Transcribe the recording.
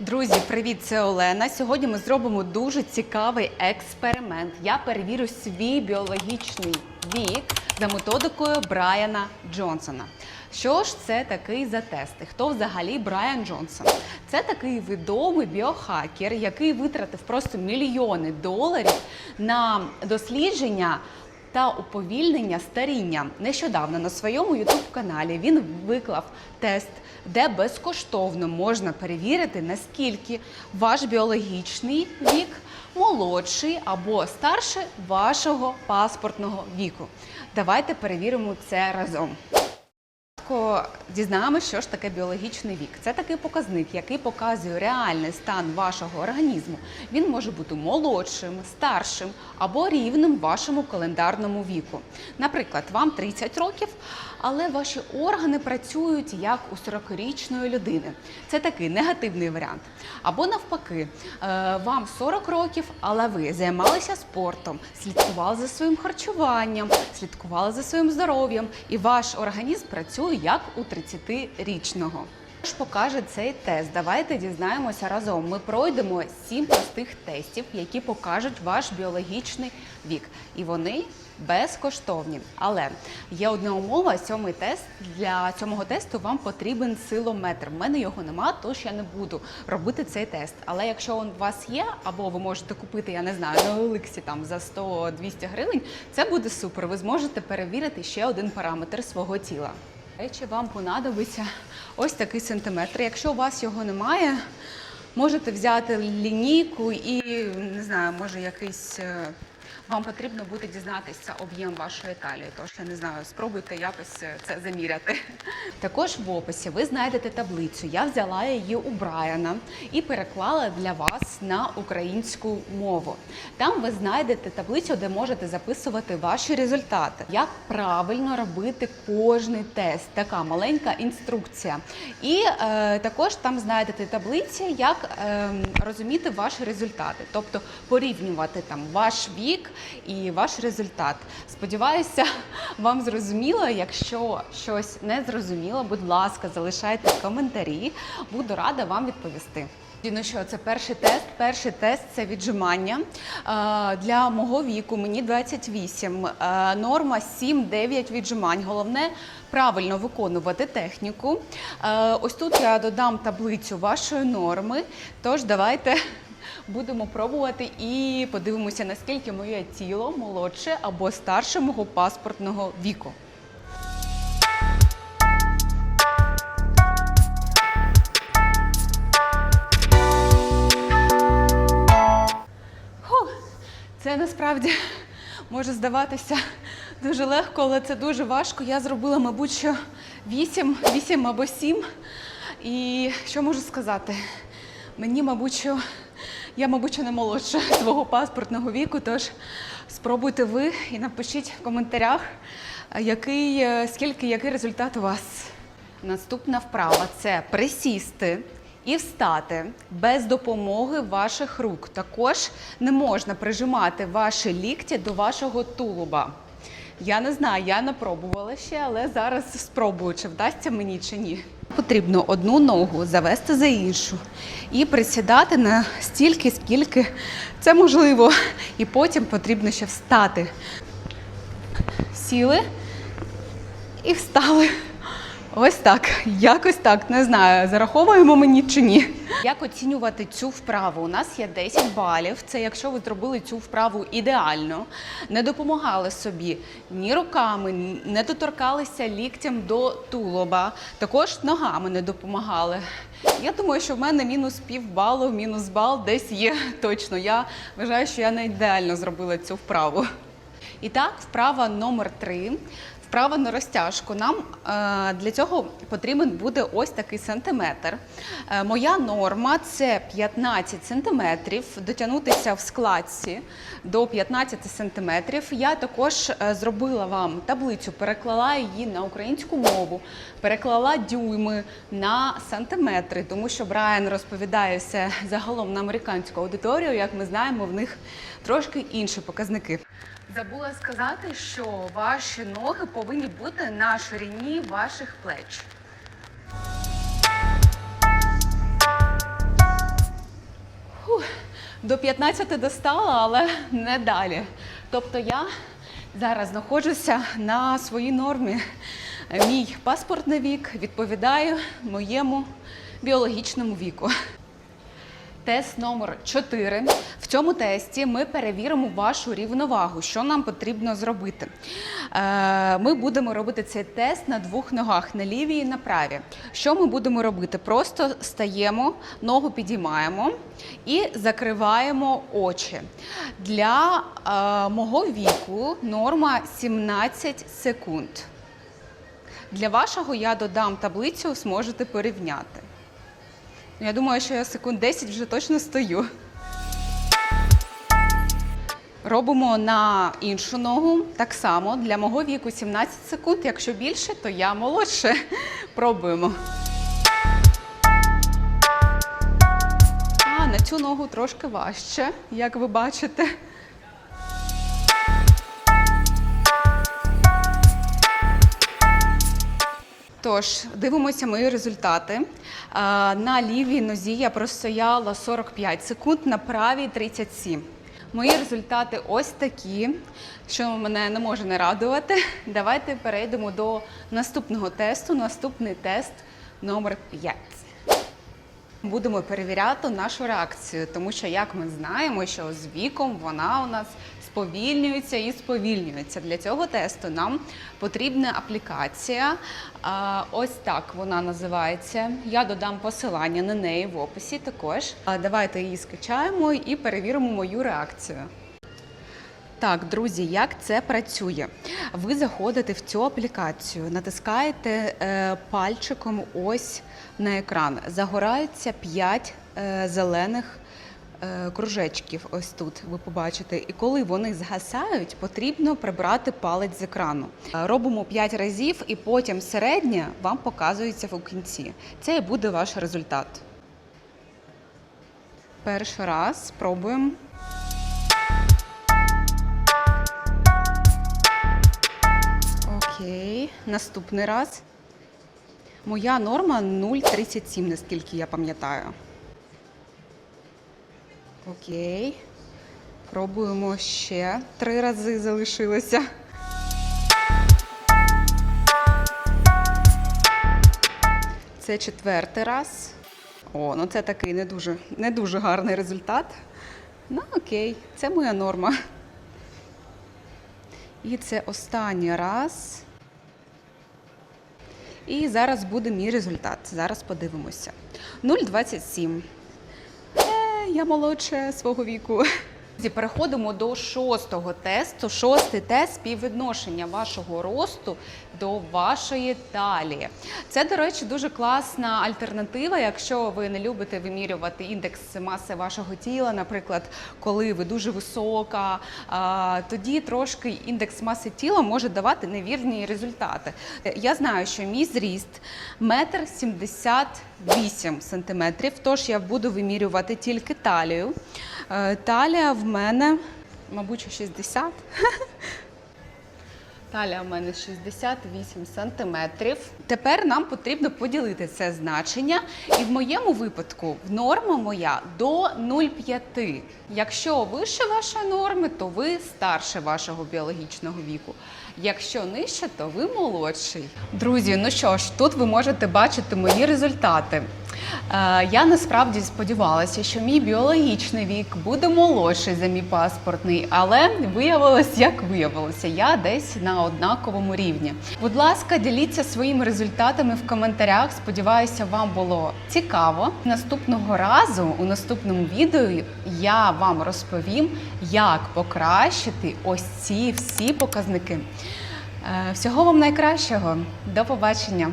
Друзі, привіт! Це Олена. Сьогодні ми зробимо дуже цікавий експеримент. Я перевірю свій біологічний вік за методикою Брайана Джонсона. Що ж це такий за тести? Хто взагалі Брайан Джонсон? Це такий відомий біохакер, який витратив просто мільйони доларів на дослідження та уповільнення старіння. Нещодавно на своєму ютуб-каналі він виклав тест, де безкоштовно можна перевірити, наскільки ваш біологічний вік молодший або старший вашого паспортного віку. Давайте перевіримо це разом. Спочатку дізнаємося, що ж таке біологічний вік. Це такий показник, який показує реальний стан вашого організму. Він може бути молодшим, старшим або рівним вашому календарному віку. Наприклад, вам 30 років, але ваші органи працюють як у 40-річної людини. Це такий негативний варіант. Або навпаки, е, вам 40 років, але ви займалися спортом, слідкували за своїм харчуванням, слідкували за своїм здоров'ям, і ваш організм працює як у 30-річного. Що ж покаже цей тест? Давайте дізнаємося разом. Ми пройдемо сім простих тестів, які покажуть ваш біологічний вік. І вони безкоштовні. Але є одна умова: сьомий тест для цього тесту вам потрібен силометр. У мене його нема, тож я не буду робити цей тест. Але якщо він у вас є, або ви можете купити, я не знаю, на Оликсі там за 100-200 гривень, це буде супер. Ви зможете перевірити ще один параметр свого тіла. Речі, вам понадобиться ось такий сантиметр. Якщо у вас його немає, можете взяти лінійку і не знаю, може якийсь. Вам потрібно буде дізнатися об'єм вашої талії, тож я не знаю, спробуйте якось е, це заміряти. Також в описі ви знайдете таблицю. Я взяла її у Брайана і переклала для вас на українську мову. Там ви знайдете таблицю, де можете записувати ваші результати. Як правильно робити кожний тест, така маленька інструкція. І е, також там знайдете таблиці, як е, розуміти ваші результати, тобто порівнювати там ваш вік і ваш результат. Сподіваюся, вам зрозуміло. Якщо щось не зрозуміло, будь ласка, залишайте коментарі. Буду рада вам відповісти. Ну що, це перший тест. Перший тест це віджимання. Е, Для мого віку мені 28. Е, Норма 7-9 віджимань. Головне правильно виконувати техніку. Е, Ось тут я додам таблицю вашої норми. Тож давайте будемо пробувати і подивимося, наскільки моє тіло молодше або старше мого паспортного віку. Це насправді може здаватися дуже легко, але це дуже важко. Я зробила, мабуть, що 8, 8 або 7. І що можу сказати? Мені, мабуть, що я, мабуть, що не молодша свого паспортного віку, тож спробуйте ви і напишіть в коментарях, який, е, скільки, який результат у вас. Наступна вправа це присісти і встати без допомоги ваших рук. Також не можна прижимати ваші лікті до вашого тулуба. Я не знаю, я не пробувала ще, але зараз спробую, чи вдасться мені чи ні. Потрібно одну ногу завести за іншу і присідати на стільки, скільки це можливо. І потім потрібно ще встати. Сіли і встали. Ось так, якось так, не знаю, зараховуємо мені чи ні. Як оцінювати цю вправу? У нас є 10 балів. Це якщо ви зробили цю вправу ідеально, не допомагали собі ні руками, не доторкалися ліктям до тулоба, також ногами не допомагали. Я думаю, що в мене мінус пів балу, мінус бал десь є точно. Я вважаю, що я не ідеально зробила цю вправу. І так, вправа номер три. Вправа на розтяжку. Нам е, для цього потрібен буде ось такий сантиметр. Е, моя норма це 15 сантиметрів. Дотягнутися в складці до 15 сантиметрів. Я також е, зробила вам таблицю, переклала її на українську мову, переклала дюйми на сантиметри, тому що Брайан розповідає все загалом на американську аудиторію. Як ми знаємо, в них трошки інші показники. Забула сказати, що ваші ноги повинні бути на ширині ваших плеч. До 15 достала, але не далі. Тобто я зараз знаходжуся на своїй нормі. Мій паспортний вік відповідає моєму біологічному віку. Тест номер 4. В цьому тесті ми перевіримо вашу рівновагу, що нам потрібно зробити. Е, Ми будемо робити цей тест на двох ногах, на лівій і на правій. Що ми будемо робити? Просто стаємо, ногу підіймаємо і закриваємо очі. Для е, мого віку норма 17 секунд. Для вашого я додам таблицю, зможете порівняти. Ну, Я думаю, що я секунд 10 вже точно стою. Робимо на іншу ногу. Так само для мого віку 17 секунд. Якщо більше, то я молодше. Пробуємо. А, на цю ногу трошки важче, як ви бачите. Тож, дивимося мої результати. На лівій нозі я простояла 45 секунд, на правій 37. Мої результати ось такі, що мене не може не радувати. Давайте перейдемо до наступного тесту. Наступний тест номер 5. Будемо перевіряти нашу реакцію, тому що, як ми знаємо, що з віком вона у нас сповільнюється і сповільнюється. Для цього тесту нам потрібна аплікація. Ось так вона називається. Я додам посилання на неї в описі також. Давайте її скачаємо і перевіримо мою реакцію. Так, друзі, як це працює? Ви заходите в цю аплікацію, натискаєте е, пальчиком ось на екран. Загораються 5 е, зелених е, кружечків. Ось тут ви побачите. І коли вони згасають, потрібно прибрати палець з екрану. Робимо 5 разів, і потім середнє вам показується в кінці. Це і буде ваш результат. Перший раз спробуємо. Наступний раз. Моя норма 0,37, наскільки я пам'ятаю. Окей. Пробуємо ще. Три рази залишилося. Це четвертий раз. О, ну це такий не дуже, не дуже гарний результат. Ну, окей, це моя норма. І це останній раз. І зараз буде мій результат. Зараз подивимося. 0,27. Е, я молодше свого віку. Переходимо до шостого тесту. Шостий тест співвідношення вашого росту до вашої талії. Це, до речі, дуже класна альтернатива, якщо ви не любите вимірювати індекс маси вашого тіла, наприклад, коли ви дуже висока, тоді трошки індекс маси тіла може давати невірні результати. Я знаю, що мій зріст метр сімдесят вісім сантиметрів, тож я буду вимірювати тільки талію. Е, Талія в мене, мабуть, що 60. Талія в мене 68 сантиметрів. Тепер нам потрібно поділити це значення. І в моєму випадку норма моя до 0,5. Якщо вище вашої норми, то ви старше вашого біологічного віку. Якщо нижче, то ви молодший. Друзі, ну що ж, тут ви можете бачити мої результати. Е, Я насправді сподівалася, що мій біологічний вік буде молодший за мій паспортний, але виявилось, як виявилося, я десь на однаковому рівні. Будь ласка, діліться своїми результатами в коментарях. Сподіваюся, вам було цікаво. Наступного разу у наступному відео я вам розповім, як покращити ось ці всі показники. Е, Всього вам найкращого. До побачення!